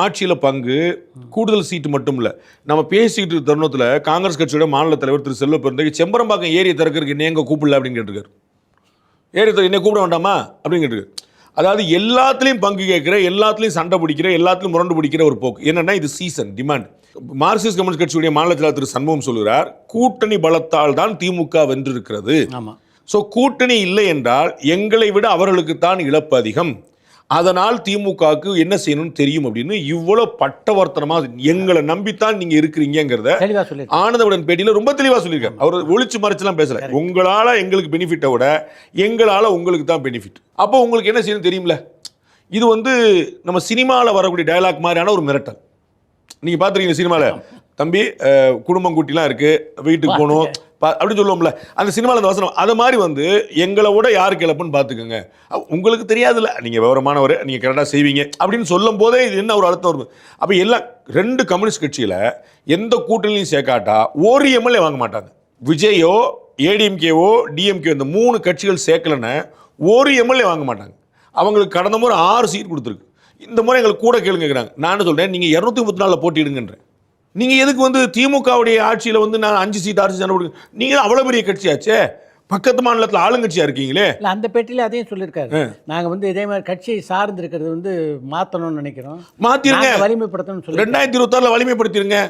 ஆட்சியில பங்கு கூடுதல் சீட்டு மட்டும் இல்ல நம்ம பேசிக்கிட்டு இருக்க தருணத்துல காங்கிரஸ் கட்சியோட மாநில தலைவர் திரு செல்வ பெருந்தகை செம்பரம்பாக்கம் ஏரியை திறக்கிறதுக்கு என்ன எங்க கூப்பிடல அப்படின்னு கேட்டிருக்காரு. ஏரி திறக்க என்ன கூப்பிட வேண்டாமா? அப்படின்னு கேட்டிருக்காரு. அதாவது எல்லாத்துலயும் பங்கு கேட்கிற எல்லாத்துலயும் சண்டை பிடிக்கிற எல்லாத்துலயும் முரண்டு பிடிக்கிற ஒரு போக்கு. என்னன்னா இது சீசன் டிமாண்ட் மார்க்சிஸ்ட் கம்யூனிஸ்ட் கட்சியுடைய மாநில தலைவர் திரு சண்முகம் சொல்கிறார் கூட்டணி பலத்தால் தான் திமுக வென்றிருக்கிறது. ஆமா. ஸோ கூட்டணி இல்லை என்றால் எங்களை விட அவர்களுக்கு தான் இழப்பு அதிகம். அதனால் திமுகவுக்கு என்ன செய்யணும்னு தெரியும் அப்படின்னு இவ்வளோ பட்டவர்த்தனமா எங்களை நம்பித்தான் நீங்க இருக்கிறீங்கிறத ஆனந்தவுடன் பேட்டியில ரொம்ப தெளிவா சொல்லியிருக்காரு. அவர் ஒளிச்சு மறைச்சுலாம் பேசல. உங்களால எங்களுக்கு பெனிஃபிட்டை விட எங்களால உங்களுக்கு தான் பெனிஃபிட் அப்போ உங்களுக்கு என்ன செய்யணும் தெரியும்ல? இது வந்து நம்ம சினிமாவில் வரக்கூடிய டயலாக் மாதிரியான ஒரு மிரட்டல். நீங்க பார்த்துருக்கீங்க சினிமாவில் தம்பி குடும்பம் குட்டிலாம் இருக்கு வீட்டுக்கு போகணும் பா- அப்படி சொல்லுவோம்ல. அந்த சினிமாவில் அந்த வசனம் அது மாதிரி வந்து எங்களை விட யாருக்கு இழப்புன்னு பார்த்துக்கோங்க. உங்களுக்கு தெரியாதுல்ல. நீங்கள் விவரமானவர் நீங்கள் கரெக்டாக செய்வீங்க. அப்படின்னு சொல்லும் போதே இது என்ன ஒரு அர்த்தம் வரும் அப்போ எல்லாம் ரெண்டு கம்யூனிஸ்ட் கட்சியில் எந்த கூட்டணியும் சேர்க்காட்டா ஒரு எம்எல்ஏ வாங்க மாட்டாங்க. விஜயோ ஏடிஎம்கேவோ டிஎம்கே இந்த மூணு கட்சிகள் சேர்க்கலன்னு ஒரு எம்எல்ஏ வாங்க மாட்டாங்க. அவங்களுக்கு கடந்த முறை ஆறு சீட் கொடுத்துருக்கு. இந்த முறை எங்களுக்கு கூட கேளுங்க கேட்குறாங்க நான் சொல்றேன் நீங்கள் இரநூத்தி முப்பத்தி நாலில் போட்டிடுங்கன்றேன் நீங்கள் எதுக்கு வந்து திமுகவுடைய ஆட்சியில் வந்து நான் அஞ்சு சீட் ஆறு சீட் நீங்கள் அவ்வளோ பெரிய கட்சியாச்சே? பக்கத்து மாநிலத்தில் ஆளுங்கட்சியாக இருக்கீங்களே? இல்ல அந்த பேட்டியில அதையும் சொல்லியிருக்காரு. நாங்க வந்து இதே மாதிரி கட்சியை சார்ந்து இருக்கிறது வந்து மாத்தணும்னு நினைக்கிறோம். நாங்க வலிமைப்படுத்தணும்னு சொல்லி ரெண்டாயிரத்தி இருபத்தாறில் வலிமைப்படுத்திருங்க.